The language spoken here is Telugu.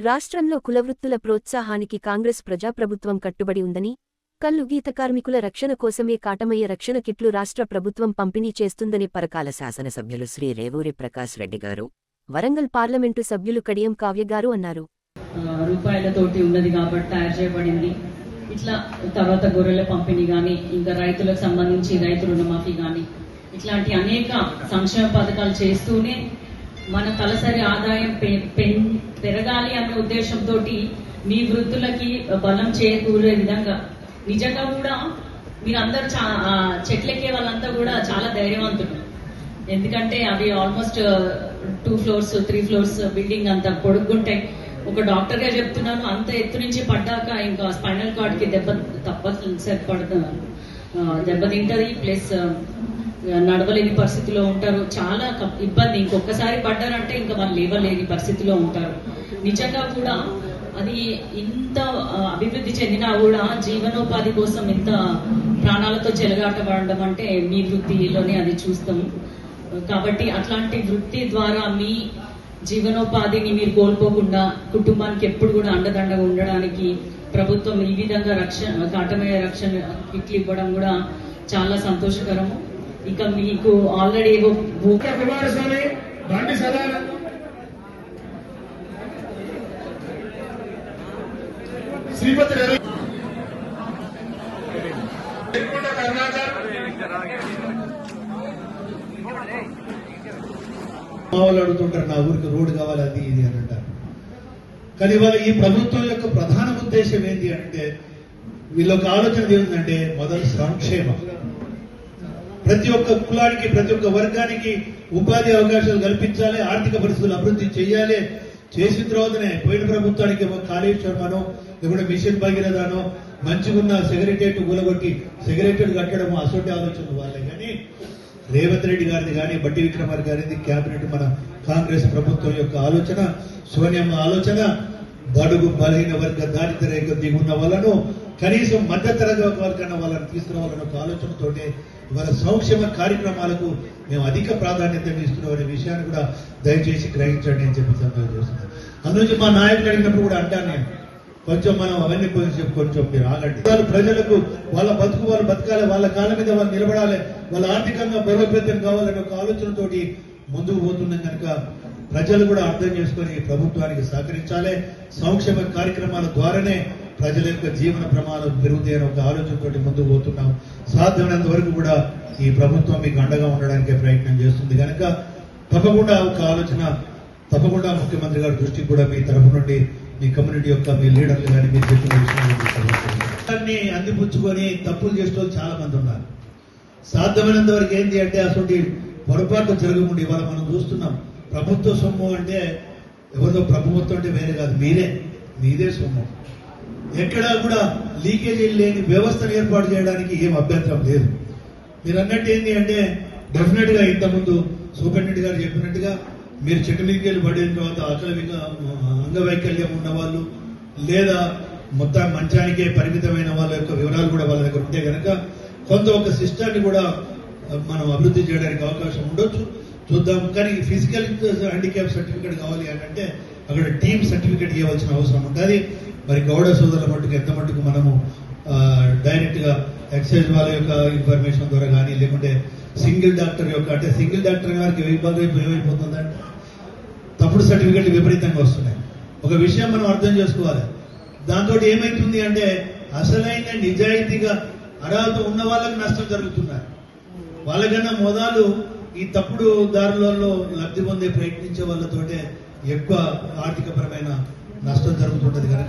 రాష్ట్రంలో కులవృత్తుల ప్రోత్సాహానికి కాంగ్రెస్ ప్రజాప్రభుత్వం కట్టుబడి ఉందని కల్లు గీత కార్మికుల రక్షణ కోసమే కాటమయ్య రక్షణ కిట్లు రాష్ట్ర ప్రభుత్వం పంపిణీ చేస్తుందని పరకాల శాసనసభ్యులు శ్రీ రేవూరి ప్రకాష్ రెడ్డి గారు వరంగల్ పార్లమెంటు సభ్యులు కడియం కావ్య గారు అన్నారు. రూపాయలతోటి ఉన్నది కాబట్టి తయారు చేయబడింది. ఇట్లా తర్వాత గొర్రెల పంపిణీ కానీ ఇంకా రైతులకు సంబంధించి రైతు రుణమాఫీ కానీ ఇట్లాంటి అనేక సంక్షేమ పథకాలు చేస్తూనే మన తలసరి ఆదాయం పె- పెరగాలి అనే ఉద్దేశంతో మీ వృత్తులకి బలం చేకూరే విధంగా. నిజంగా కూడా మీరందరూ చా చెట్లెక్కే వాళ్ళంతా కూడా చాలా ధైర్యవంతులు. ఎందుకంటే అవి almost two floors three floors building అంత పొడుగుంటాయి ఒక డాక్టర్గా చెప్తున్నాను అంత ఎత్తు నుంచి పడ్డాక ఇంకా స్పైనల్ కార్డ్కి దెబ్బ తప్ప పడుతున్నారు దెబ్బతింటది ప్లస్ నడవలేని పరిస్థితిలో ఉంటారు. చాలా ఇబ్బంది. ఇంకొకసారి పడ్డారంటే ఇంకా వాళ్ళు లేవలేని పరిస్థితిలో ఉంటారు. నిజంగా కూడా అది ఇంత అభివృద్ధి చెందినా కూడా జీవనోపాధి కోసం ఇంత ప్రాణాలతో చెలగాటపడడం అంటే మీ వృత్తిలోనే అది చూస్తాం. కాబట్టి అట్లాంటి వృత్తి ద్వారా మీ జీవనోపాధిని మీరు కోల్పోకుండా కుటుంబానికి ఎప్పుడు కూడా అండదండగా ఉండడానికి ప్రభుత్వం ఈ విధంగా రక్షణ కాటమయ్య రక్షణ కిట్లు ఇవ్వడం కూడా చాలా సంతోషకరము. ఇక మీకు ఆల్రెడీ ఏవో కుమారస్వామి బండి సదానందం శ్రీపతి రవి వాళ్ళు అడుగుతుంటారు నా ఊరికి రోడ్డు కావాలి అది ఇది అని అంటారు. కానీ ఇవాళ ఈ ప్రభుత్వం యొక్క ప్రధాన ఉద్దేశం ఏంటి అంటే వీళ్ళొక ఆలోచన ఏంటంటే మొదటి సంక్షేమం. ప్రతి ఒక్క కులానికి ప్రతి ఒక్క వర్గానికి ఉపాధి అవకాశాలు కల్పించాలి ఆర్థిక పరిస్థితులు అభివృద్ధి చేయాలి చేసిన తర్వాతనే పోయిన ప్రభుత్వానికి ఏమో శర్మను లేకుంటే మిషన్ భగీరథనో మంచిగున్న సెక్రటరియట్ కూలగొట్టి సెక్రటరియట్ కట్టడం అసొంటి ఆలోచన వాళ్ళే. కానీ రేవంత్ రెడ్డి గారిది కానీ బట్టి విక్రమార్ గారిది కేబినెట్ మన కాంగ్రెస్ ప్రభుత్వం యొక్క ఆలోచన సోనియమ్మ ఆలోచన బడుగు బలహీన వర్గ దారిద్ర రేఖ దిగున్న వాళ్ళను కనీసం మధ్యతరగతి వర్గాల వాళ్ళని తీసుకురావాలన్న ఒక ఆలోచనతోటే ఇవాళ సంక్షేమ కార్యక్రమాలకు మేము అధిక ప్రాధాన్యత ఇస్తున్నాం అనే విషయాన్ని కూడా దయచేసి గ్రహించండి అని చెప్పి సందర్భం చేస్తున్నాను అందులోంచి మా నాయకులు అడిగినప్పుడు కూడా అంటాను నేను కొంచెం మనం అవన్నీ కొంచెం కొంచెం మీరు ఆగండి. వాళ్ళు ప్రజలకు వాళ్ళ బతుకు వాళ్ళు బతకాలి వాళ్ళ కాళ్ళ మీద వాళ్ళు నిలబడాలి వాళ్ళ ఆర్థికంగా బలోపేతం కావాలనే ఒక ఆలోచనతోటి ముందుకు పోతున్నాం కనుక ప్రజలు కూడా అర్థం చేసుకొని ప్రభుత్వానికి సహకరించాలి. సంక్షేమ కార్యక్రమాల ద్వారానే ప్రజల యొక్క జీవన ప్రమాణం పెరుగుతాయని ఒక ఆలోచనతోటి ముందుకు పోతున్నాం. సాధ్యమైనంత వరకు కూడా ఈ ప్రభుత్వం మీకు అండగా ఉండడానికి ప్రయత్నం చేస్తుంది. కనుక తప్పకుండా ఒక ఆలోచన తప్పకుండా ముఖ్యమంత్రి గారి దృష్టికి కూడా మీ తరఫు నుండి మీ కమ్యూనిటీ యొక్క మీ లీడర్లు కానీ మీరు చెప్పిన విషయాన్ని అందిపుచ్చుకొని తప్పులు చేస్తూ చాలా మంది ఉన్నారు. సాధ్యమైనంత వరకు ఏంటి అంటే అసలు పొరపాటు జరగకుండా ఇవాళ మనం చూస్తున్నాం. ప్రభుత్వ సొమ్ము అంటే ఎవరిదో ప్రభుత్వం అంటే వేరే కాదు మీరే. మీదే సొమ్ము. ఎక్కడా కూడా లీకేజీ లేని వ్యవస్థను ఏర్పాటు చేయడానికి ఏం అభ్యంతరం లేదు. మీరు అన్నట్టు ఏంటి అంటే డెఫినెట్గా ఇంతకుముందు సూపరింటెండెంట్ గారు చెప్పినట్టుగా మీరు చెట్టు మీదకి వెళ్ళి పడిన తర్వాత అసలు అంగవైకల్యం ఉన్న వాళ్ళు లేదా మొత్తం మంచానికే పరిమితమైన వాళ్ళ యొక్క వివరాలు కూడా వాళ్ళ దగ్గర ఉంటే కనుక కొంత ఒక సిస్టాన్ని కూడా మనం అభివృద్ధి చేయడానికి అవకాశం ఉండొచ్చు. చూద్దాం. కానీ ఫిజికల్ హ్యాండిక్యాప్ సర్టిఫికేట్ కావాలి అని అంటే అక్కడ టీమ్ సర్టిఫికేట్ ఇవ్వాల్సిన అవసరం ఉంటుంది మరి గౌడ సోదరుల మట్టుకు ఎంత మట్టుకు మనము డైరెక్ట్గా ఎక్సైజ్ వాళ్ళ యొక్క ఇన్ఫర్మేషన్ ద్వారా కానీ లేకుంటే సింగిల్ డాక్టర్ యొక్క అంటే సింగిల్ డాక్టర్ గారికి ఇబ్బంది అయిపోయి ఏమైపోతుందంటే తప్పుడు సర్టిఫికెట్లు విపరీతంగా వస్తున్నాయి. ఒక విషయం మనం అర్థం చేసుకోవాలి. దాంతో ఏమైతుంది అంటే అసలైన నిజాయితీగా అర్హత ఉన్న వాళ్ళకి నష్టం జరుగుతున్నారు వాళ్ళకన్నా మొదలు ఈ తప్పుడు దారులలో లబ్ధి పొందే ప్రయత్నించే వాళ్ళతోటే ఎక్కువ ఆర్థికపరమైన నష్టం జరుగుతుంటది కనుక.